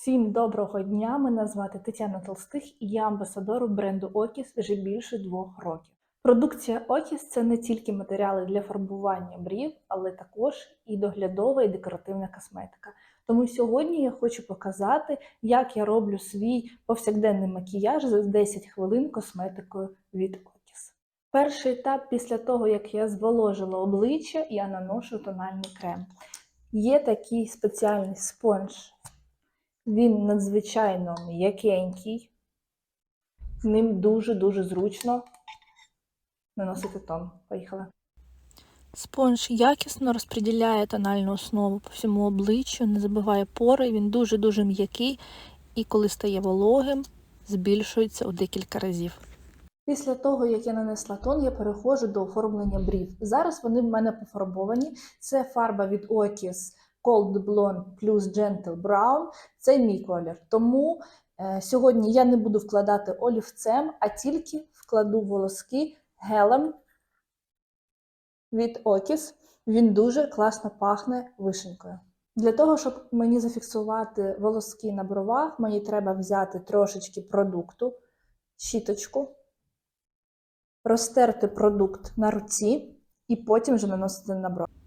Всім доброго дня! Мене звати Тетяна Толстих і я амбасадор бренду Окіс вже більше двох років. Продукція Окіс це не тільки матеріали для фарбування брів, але також і доглядова і декоративна косметика. Тому сьогодні я хочу показати, як я роблю свій повсякденний макіяж за 10 хвилин косметикою від Окіс. Перший етап після того, як я зволожила обличчя, я наношу тональний крем. Є такий спеціальний спонж він надзвичайно м'якенький, ним дуже-дуже зручно наносити тон. Поїхали. Спонж якісно розподіляє тональну основу по всьому обличчю, не забиває пори, він дуже-дуже м'який і коли стає вологим, збільшується у декілька разів. Після того, як я нанесла тон, я переходжу до оформлення брів. Зараз вони в мене пофарбовані. Це фарба від Окіс Cold Blonde плюс Gentle Brown. Це мій колір. Тому е, сьогодні я не буду вкладати олівцем, а тільки вкладу волоски гелем від Окіс. Він дуже класно пахне вишенькою. Для того, щоб мені зафіксувати волоски на бровах, мені треба взяти трошечки продукту, щіточку, розтерти продукт на руці і потім вже наносити на брови.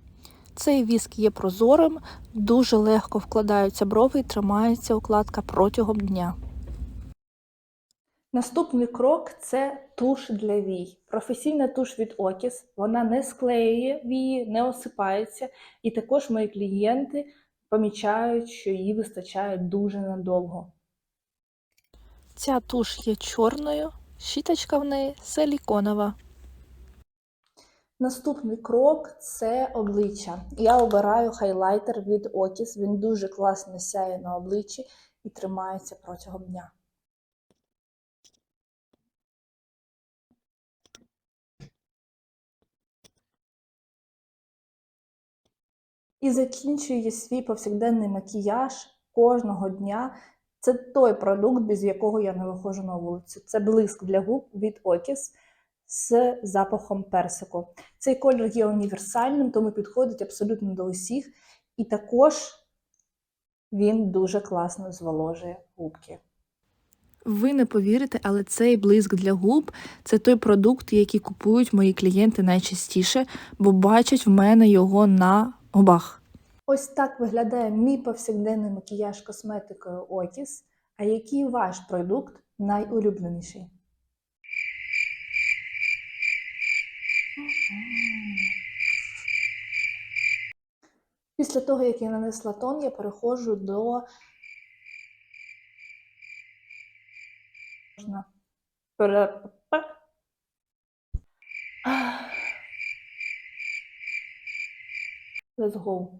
Цей віск є прозорим, дуже легко вкладаються брови і тримається укладка протягом дня. Наступний крок це туш для вій. Професійна туш від Окіс. Вона не склеює вії, не осипається. І також мої клієнти помічають, що її вистачає дуже надовго. Ця туш є чорною, щіточка в неї силіконова. Наступний крок це обличчя. Я обираю хайлайтер від Окіс. Він дуже класно сяє на обличчі і тримається протягом дня. І закінчую свій повсякденний макіяж кожного дня. Це той продукт, без якого я не виходжу на вулицю. Це блиск для губ від Окіс з запахом персику. Цей кольор є універсальним, тому підходить абсолютно до усіх. І також він дуже класно зволожує губки. Ви не повірите, але цей блиск для губ це той продукт, який купують мої клієнти найчастіше, бо бачать в мене його на губах. Ось так виглядає мій повсякденний макіяж косметикою Окіс. А який ваш продукт найулюбленіший? Після того, як я нанесла тон, я переходжу до можна. Let's go.